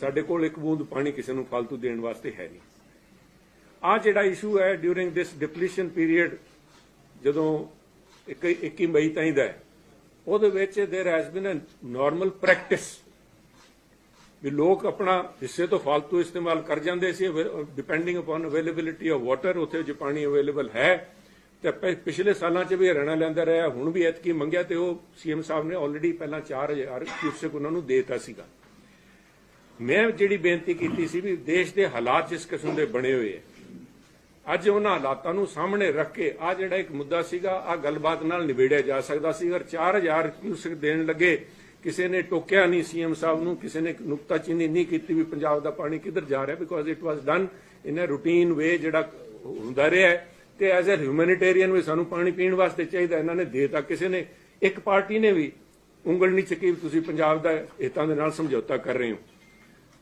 ਸਾਡੇ ਕੋਲ ਇੱਕ ਬੂੰਦ ਪਾਣੀ ਕਿਸੇ ਨੂੰ ਫालतू ਦੇਣ ਵਾਸਤੇ ਹੈ ਨਹੀਂ। ਆ ਜਿਹੜਾ ਇਸ਼ੂ ਹੈ ਡਿਊਰਿੰਗ ਦਿਸ ਡਿਪਲੀਸ਼ਨ ਪੀਰੀਅਡ ਜਦੋਂ 21 ਮਈ ਤਾਈਂ ਦਾ ਉਹਦੇ ਵਿੱਚ there has been a normal practice ਵੀ ਲੋਕ ਆਪਣਾ ਹਿੱਸੇ ਤੋਂ ਫालतू ਇਸਤੇਮਾਲ ਕਰ ਜਾਂਦੇ ਸੀ depending upon availability of water ਉਥੇ ਜੇ ਪਾਣੀ ਅਵੇਲੇਬਲ ਹੈ, ਤੇ ਪਿਛਲੇ ਸਾਲਾਂ 'ਚ ਵੀ ਹਰਿਆਣਾ ਲੈਂਦਾ ਰਿਹਾ, ਹੁਣ ਵੀ ਐਤਕੀ ਮੰਗਿਆ ਤੇ ਉਹ ਸੀਐਮ ਸਾਹਿਬ ਨੇ ਆਲਰੇਡੀ ਪਹਿਲਾਂ 4000 ਕਿਊਸਕ ਉਹਨਾਂ ਨੂੰ ਦੇਤਾ ਸੀਗਾ। ਮੈਂ ਜਿਹੜੀ ਬੇਨਤੀ ਕੀਤੀ ਸੀ ਵੀ ਦੇਸ਼ ਦੇ ਹਾਲਾਤ ਜਿਸ ਕਿਸਮ ਦੇ ਬਣੇ ਹੋਏ ਹੈ ਅੱਜ ਉਹਨਾਂ ਹਾਲਾਤਾਂ ਨੂੰ ਸਾਹਮਣੇ ਰੱਖ ਕੇ ਆ ਜਿਹੜਾ ਇੱਕ ਮੁੱਦਾ ਸੀਗਾ ਆ ਗੱਲਬਾਤ ਨਾਲ ਨਿਬੇੜਿਆ ਜਾ ਸਕਦਾ ਸੀ। ਅਗਰ 4000 ਕਿਊਸੈਕ ਦੇਣ ਲੱਗੇ, ਕਿਸੇ ਨੇ ਟੋਕਿਆ ਨਹੀਂ ਸੀਐਮ ਸਾਹਿਬ ਨੂੰ, ਕਿਸੇ ਨੇ ਨੁਕਤਾਚੀਨੀ ਨਹੀਂ ਕੀਤੀ ਵੀ ਪੰਜਾਬ ਦਾ ਪਾਣੀ ਕਿੱਧਰ ਜਾ ਰਿਹਾ because it was done in a routine way ਜਿਹੜਾ ਹੁੰਦਾ ਰਿਹਾ ਤੇ ਐਜ਼ ਅ ਹਿਊਮੈਨਿਟੇਰੀਅਨ ਵੀ ਸਾਨੂੰ ਪਾਣੀ ਪੀਣ ਵਾਸਤੇ ਚਾਹੀਦਾ, ਇਹਨਾਂ ਨੇ ਦੇਤਾ। ਕਿਸੇ ਨੇ, ਇੱਕ ਪਾਰਟੀ ਨੇ ਵੀ ਉਂਗਲ ਨਹੀਂ ਚੱਕੀ ਵੀ ਤੁਸੀਂ ਪੰਜਾਬ ਦਾ ਹਿੱਤਾਂ ਦੇ ਨਾਲ ਸਮਝੌਤਾ ਕਰ ਰਹੇ ਹੋ।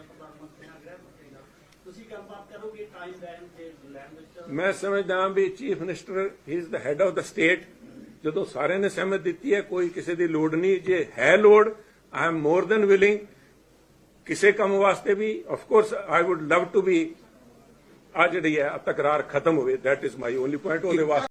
ਤੁਸੀਂ ਪ੍ਰਧਾਨ ਮੰਤਰੀ ਨਾਲ ਗ੍ਰਹਿ ਮੰਤਰੀ ਨਾਲ ਤੁਸੀਂ ਗੱਲਬਾਤ ਕਰੋਗੇ ਟਾਈਮ ਲੈਣ ਤੇ ਲੈਣ ਵਿੱਚ? ਮੈਂ ਸਮਝਦਾ ਵੀ chief minister is the head of the state ਜਦੋਂ ਸਾਰਿਆਂ ਨੇ ਸਹਿਮਤ ਦਿੱਤੀ ਹੈ, ਕੋਈ ਕਿਸੇ ਦੀ ਲੋੜ ਨਹੀਂ। ਜੇ ਹੈ ਲੋੜ I am more than willing ਕਿਸੇ ਕੰਮ ਵਾਸਤੇ ਵੀ of course I would love to be a ਜਿਹੜੀ ਹੈ, ਤਕਰਾਰ ਖਤਮ ਹੋਵੇ। That is my only point ਉਹਦੇ ਵਾਸਤੇ